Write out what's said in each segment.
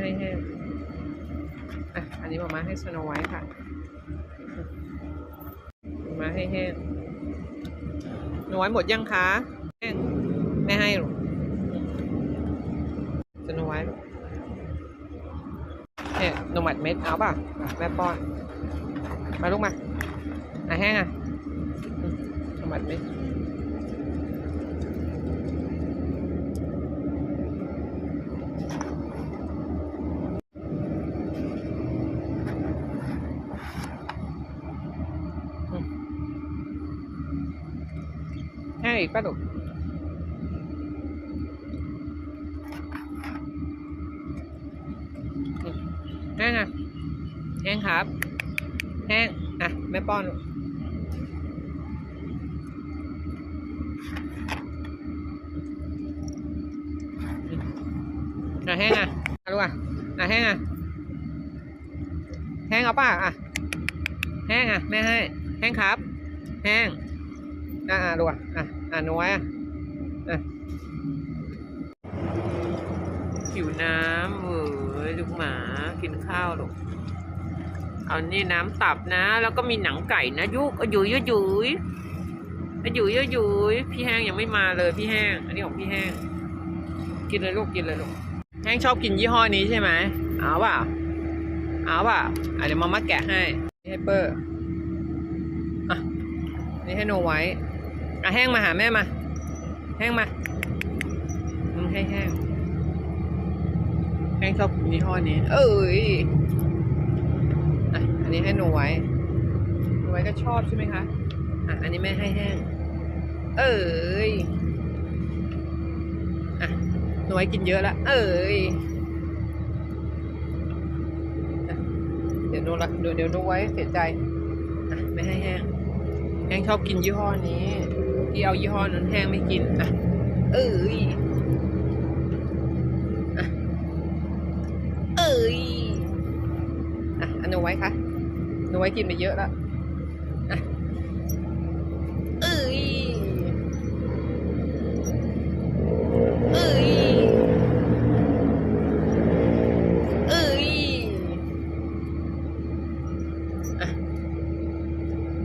ให้แห้งอะอันนี้มามาให้สโนไวท์ค่ะ มาให้แห้งสโนไวท์หมดยังคะแห้งไม่ให้หรอกสโนไวท์เนี่ยนมัดเม็ดเอาป่ะแม่ป้อน มาลูกมาอะแห้งอะนมัดเม็ด อีกป่ะลูกนี่แห้งอะแห้งครับ แห้งอะแม่ป้อนอะแห้งอะอะลูกอะอะแห้งอะแห้งเอาป่ะอะแห้งอะแม่ให้ แห้งครับ แห้งอะอะดูอะอะ อะหนูไว้อะอะหิวน้ำเว้ยลูกหมากินข้าวลูกเอานี่น้ำตับนะ แล้วก็มีหนังไก่นะยุกอยู่ยุยยุยอยู่ยุยยุยพี่แห้งยังไม่มาเลยพี่แห้ง อันนี้ของพี่แห้ง กินเลยลูกกินเลยลูกแห้งชอบกินยี่ห้อนี้ใช่ไหมเอาเปล่าเอาเปล่าอะเดี๋ยวมาม่าแกะให้นี่ให้เปอร์อะนี่ให้โนไว้ อะแห้งมาหาแม่มา แห้งมามึงให้แห้งแห้งชอบยี่ห้อนี้ เอ้ยอะอันนี้ให้หนูไว้หนูไว้ก็ชอบใช่ไหมคะอะอันนี้แม่ให้แห้ง เอ้ยอะหนูไว้กินเยอะละเอ้ยเดี๋ยวดูละเดี๋ยวเดี๋ยวดูไว้เสียใจอะไม่ให้แห้ง แห้งชอบกินยี่ห้อนี้ ที่เอายี่ห้อนั้นแห้งไม่กินอะเอ้ยอะเอ้ยอะอันนไว้ค่ะหนูไว้กินไปเยอะแล้วอะเอ้ยเอ้ยเอ้ยอะ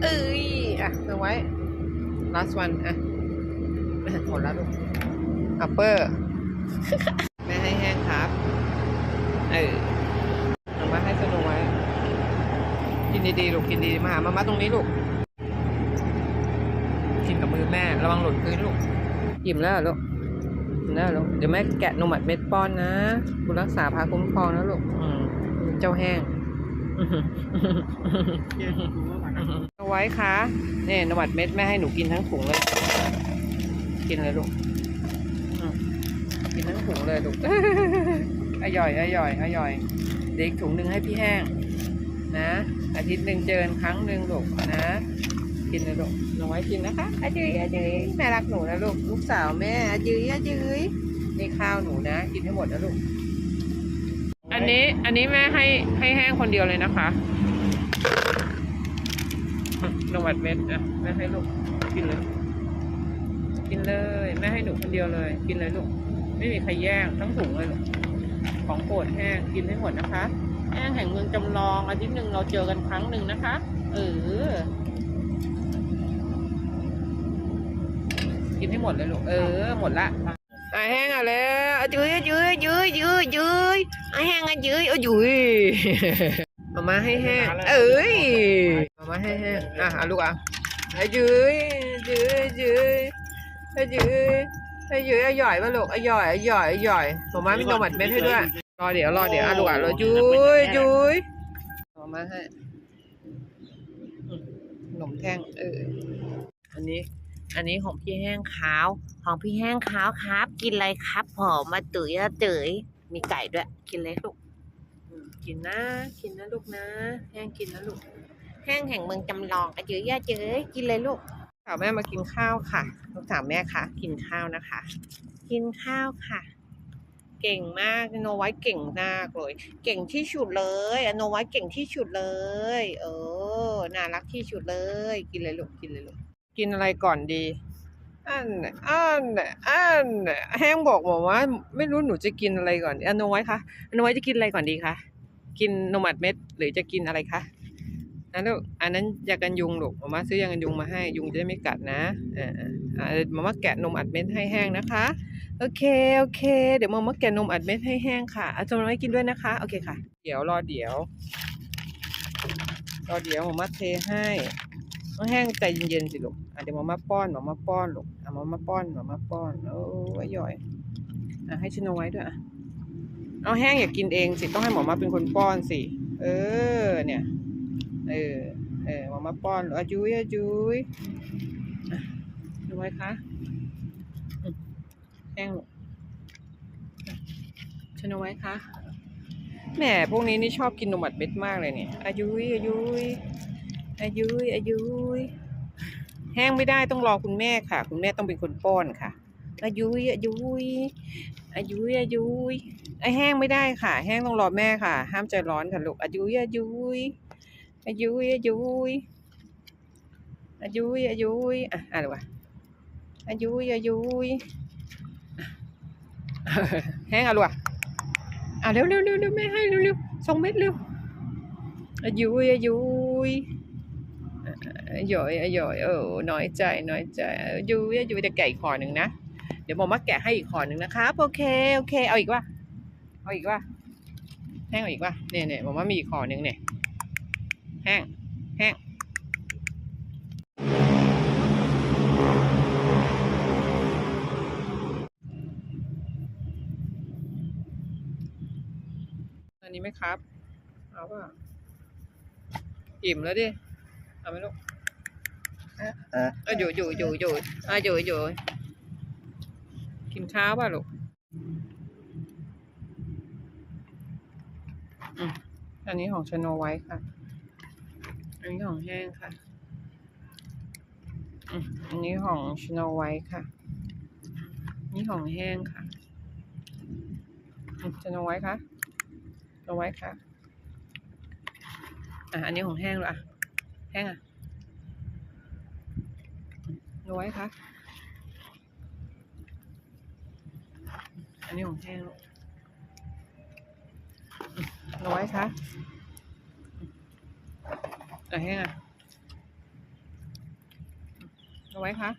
เอ้ยอะเอาไว้ last one อะหมดแล้วลูกอัปเปอร์แม่ให้แห้งครับ เออเอามาให้สนุกไว้ กินดีๆ ลูก กินดีๆมาหามามาตรงนี้ลูก กินกับมือแม่ ระวังหล่นพื้นลูกอิ่มแล้วเหรอลูกอิ่มแล้วลูก เดี๋ยวแม่แกะนมอัดเม็ดป้อนนะคุณรักษาพาคุ้มครองนะลูก อืม เจ้าแห้ง ไว้ค่ะเนี่ยนวัดเม็ดแม่ให้หนูกินทั้งถุงเลย กินเลยลูกกินทั้งถุงเลยลูกอร่อยอร่อยอร่อยเด็กถุงหนึ่งให้พี่แห้ง นะ อาทิตย์หนึ่งเจอครั้งหนึ่งลูกนะ กินเลยลูกหนูไว้กินนะคะอาจืยอาจืยแม่รักหนูนะลูกลูกสาวแม่อาจืยอาจืยนี่ข้าวหนูนะ กินให้หมดนะลูกอันนี้อันนี้แม่ให้ให้แห้งคนเดียวเลยนะคะ นวัดเม็ดอะแม่ให้ลูกกินเลย กินเลยแม่ให้หนูคนเดียวเลย กินเลยลูกไม่มีใครแย่งทั้งถุงเลยลูกของโปรดแห้งกินให้หมดนะคะแห้งแห่งเมืองจำลองอาทิตย์หนึ่งเราเจอกันครั้งหนึ่งนะคะ เออกินให้หมดเลยลูกเออหมดละอะแห้งอะแล้วอะยื้อยื้อยื้อยื้อยื้ออะแห้งอะยื้ออะยื้อมามาให้แห้งเอ้ย มาให้แห้งอะลูกอะให้ยื้ยื้ยื้อให้ยื้อให้ยื้ออะหย่อยป่ะลูกอะหย่อยอะหย่อยอะหย่อยมามามีนมอัดเม็ดให้ด้วย รอเดี๋ยวรอเดี๋ยวอะลูกอะรอยื้อยื้อมามาให้ขนมแท่งเอออันนี้อันนี้ของพี่แห้งขาว ของพี่แห้งขาวครับ กินอะไรครับผมมาตุ๋ยอะตุ๋ยมีไก่ด้วย กินเลยลูก กินนะ กินนะลูกนะ แห้งกินนะลูก แห้งแห่งเมืองจำลองอะเจยอะเจยกินเลยลูกสาวแม่มากินข้าวค่ะลูกสาวแม่ค่ะกินข้าวนะคะ กินข้าวค่ะ เก่งมากโนไว้เก่งมากเลย เก่งที่สุดเลยโนไว้เก่งที่สุดเลย เออน่ารักที่สุดเลย กินเลยลูกกินเลยลูกกินอะไรก่อนดีอันอันอันแห้งบอกหมอว่า ไม่รู้หนูจะกินอะไรก่อนอโนไว้คะอโนไว้จะกินอะไรก่อนดีคะกินนมัดเม็ดหรือจะกินอะไรคะ อันนั้นอันนั้นยากันยุงลูกหมอมาซื้อยากันยุงมาให้ยุงจะได้ไม่กัดนะอ่าอ่าหมอมาแกะนมอัดเม็ดให้แห้งนะคะ โอเคโอเค เดี๋ยวหมอมาแกะนมอัดเม็ดให้แห้งค่ะอาจารย์ไว้กินด้วยนะคะโอเคค่ะ เดี๋ยวรอเดี๋ยวรอเดี๋ยวหมอมาเทให้ต้องแห้งใจเย็นๆสิลูกอะเดี๋ยวหมอมาป้อนหมอมาป้อนลูกอะหมอมาป้อนหมอมาป้อนโอ้ยย่อยอะให้ชิโนไว้ด้วยอะเอาแห้งอย่ากินเองสิต้องให้หมอมาเป็นคนป้อนสิเออเนี่ย เออเออมอมาป้อนอะจุ้ยอะจุ้ยอะชิโนไว้คะแห้งลูกอะชิโนไว้คะแหมพวกนี้นี่ชอบกินนมอัดเม็ดมากเลยเนี่ยอายุยอายุยอายุยอายุยแห้งไม่ได้ต้องรอคุณแม่ค่ะ คุณแม่ต้องเป็นคนป้อนค่ะอายุยอายุยอายุยอายุยไอแห้งไม่ได้ค่ะ แห้งต้องรอแม่ค่ะ ห้ามใจร้อนค่ะลูกอายุยอายุย อายุยอายุยอายุยอายุยอะอ่านวะอายุยอายุยแห้งอะลูกอะอะเร็วเร็วเร็วเร็วแม่ให้เร็วเร็วสองเม็ดเร็วอายุยอายุยหยอยหยอยเออน้อยใจน้อยใจอยูยูจะแกะอีกขอหนึ่งนะ เดี๋ยวหมอมาแกะให้อีกขอหนึ่งนะครับโอเคโอเค เอาอีกว่าเอาอีกว่าแห้งเอาอีกว่าเนี่ยเนี่ยหมอมามีอีกขอหนึ่งเนี่ย แห้ง แห้งอันนี้ไหมครับ เอาป่ะอิ่มแล้วดิ เอาไหมลูกเอออยู่อยู่อยู่อยู่อะอยู่อยู่กินข้าวป่ะลูกอืมอันนี้ของชโนไว้ค่ะ อันนี้ของแห้งค่ะ อันนี้ของชโนไว้ค่ะ นี่ของแห้งค่ะชโนไว้ค่ะชโนไว้ค่ะ อะ อันนี้ของแห้งเหรออะ แห้งอะน้อยคะอันนี้ของแห้งลูกน้อยคะ อะแห้งอะน้อยคะ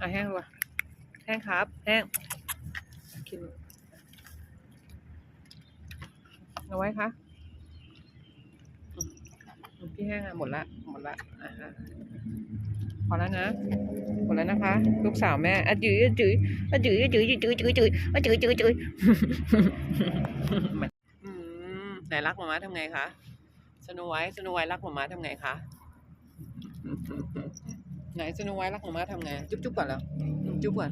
อะแห้งลูกอะแห้งครับ แห้งกินน้อยคะพี่แห้งอะหมดละ หมดละอะฮะพอแล้วนะ หมดแล้วนะคะ ลูกสาวแม่อะจื้ออะจื้ออะจื้ออะจื้อจื้อจื้อจื้ออะจื้อจื้อจื้ออืม ไหนรักหมาม้าทำไงคะสนุไว้สนุไว้รักหมาม้าทำไงคะไหนสนุไว้รักหมาม้าทำไง จุ๊บจุ๊บก่อนแล้วจุ๊บก่อน